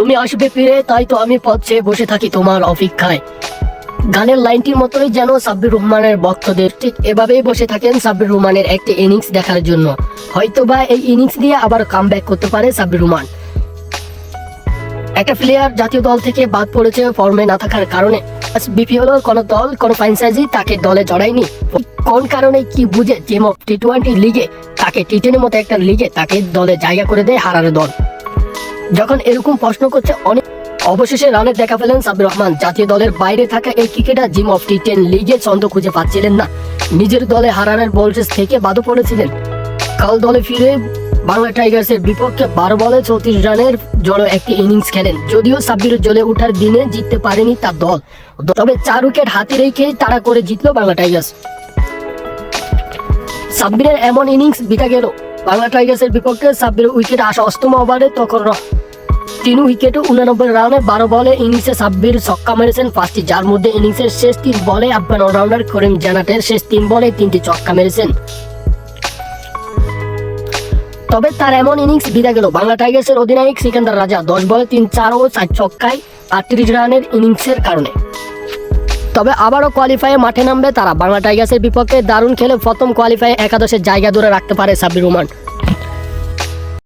তুমি আসবে ফিরে, তাই তো আমি পথ চেয়ে বসে থাকি তোমার অপেক্ষায়। গানের লাইনটির মতোই যেন সাব্বির রহমানের ভক্তদের ঠিক এভাবেই বসে থাকেন সাব্বির রহমানের একটি ইনিংস দেখার জন্য। হয়তোবা এই ইনিংস দিয়ে আবার কাম করতে পারে সাব্বির রহমান। একটা প্লেয়ার জাতীয় দল থেকে বাদ পড়েছে ফর্মে না থাকার কারণে। বিপিএল কোন দল, কোন ফ্র্যাঞ্চাইজি তাকে দলে জড়ায়নি। কোন কারণে কি বুঝে টিম টি টোয়েন্টি লিগে তাকে টি টেনের মতো একটা লিগে তাকে দলে জায়গা করে দেয় হারারে দল। যখন এরকম প্রশ্ন করছে, অনেক অবশেষে রানের দেখা পেলেন সাব্বির রহমান। জাতীয় দলের বাইরে থাকা এই cricketer Zim Afro T ten লিগে ছন্দ খুঁজে পাচ্ছিলেন না। নিজের দলে হারানের বলসেস থেকে বাদও পড়েছিলেন। কাল দলে ফিরে বাংলা টাইগার্সের বিপক্ষে বারো বলে চৌত্রিশ রানের জন্য একটি ইনিংস খেলেন। যদিও সাব্বির জ্বলে ওঠার দিনে জিততে পারেনি তার দল। তবে চার উইকেট হাতে রেখে তাড়া করে জিতল বাংলা টাইগার্স। সাব্বিরের এমন ইনিংস বিটা গেল বাংলা টাইগার্সের বিপক্ষে সাব্বির উইকেট আসা অষ্টম ওভারে তখন তিন উইকেটে উনানব্বই রানে বারো বলে ইনিংসে সাব্বির ছক্কা মেরেছেন পাঁচটি। যার মধ্যে ইনিংসের শেষ তিন বলে আফগান অলরাউন্ডার করিম জানাটের শেষ তিন বলে তিনটি ছক্কা মেরেছেন। তবে তার এমন ইনিংস বিদা গেল। বাংলা টাইগার্সের অধিনায়ক সিকান্দার রাজা দশ বলে তিন, চার ও চার ছক্কায় আটত্রিশ রানের ইনিংসের কারণে। তবে আবারও কোয়ালিফায়ে মাঠে নামবে তারা। বাংলা টাইগার্সের বিপক্ষে দারুণ খেলে প্রথম কোয়ালিফায়ে একাদশের জায়গা ধরে রাখতে পারে সাব্বির রহমান।